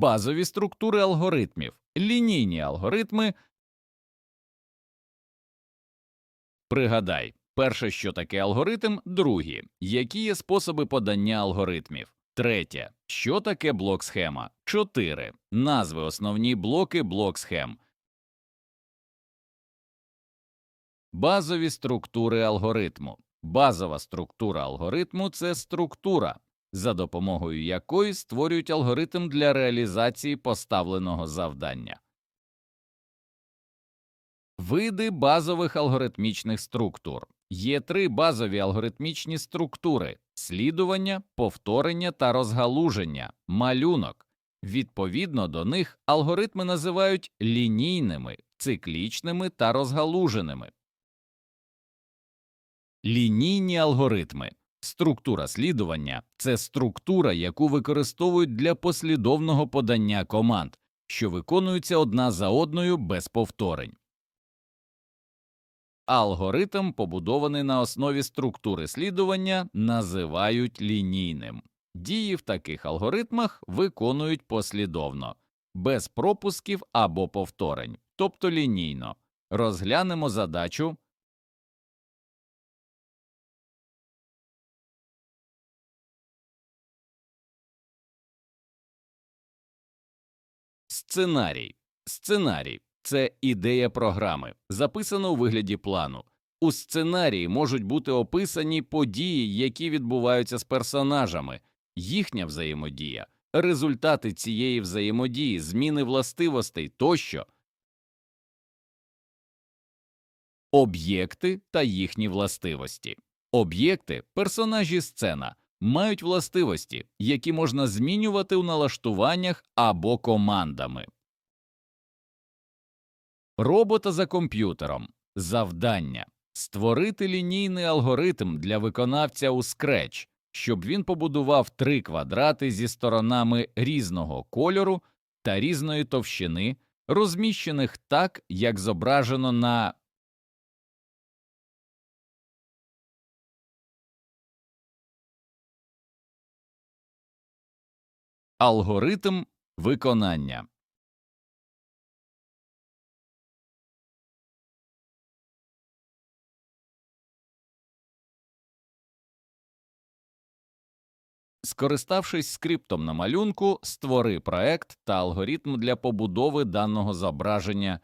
базові структури алгоритмів, лінійні алгоритми. Пригадай, перше, що таке алгоритм, друге, які є способи подання алгоритмів. Третє, що таке блок-схема. Чотири. Назви основні блоки блок-схем. Базові структури алгоритму. Базова структура алгоритму це структура, за допомогою якої створюють алгоритм для реалізації поставленого завдання. Види базових алгоритмічних структур. Є три базові алгоритмічні структури слідування, повторення та розгалуження, малюнок. Відповідно до них алгоритми називають лінійними, циклічними та розгалуженими. Лінійні алгоритми. Структура слідування це структура, яку використовують для послідовного подання команд, що виконуються одна за одною без повторень. Алгоритм, побудований на основі структури слідування, називають лінійним. Дії в таких алгоритмах виконують послідовно, без пропусків або повторень, тобто лінійно. Розглянемо задачу Сценарій. Сценарій це ідея програми, записана у вигляді плану. У сценарії можуть бути описані події, які відбуваються з персонажами, їхня взаємодія, результати цієї взаємодії, зміни властивостей тощо, об'єкти та їхні властивості. Об'єкти, персонажі сцена мають властивості, які можна змінювати у налаштуваннях або командами. Робота за комп'ютером. Завдання створити лінійний алгоритм для виконавця у Scratch, щоб він побудував три квадрати зі сторонами різного кольору та різної товщини, розміщених так, як зображено на алгоритм виконання. Скориставшись скриптом на малюнку, створи проект та алгоритм для побудови даного зображення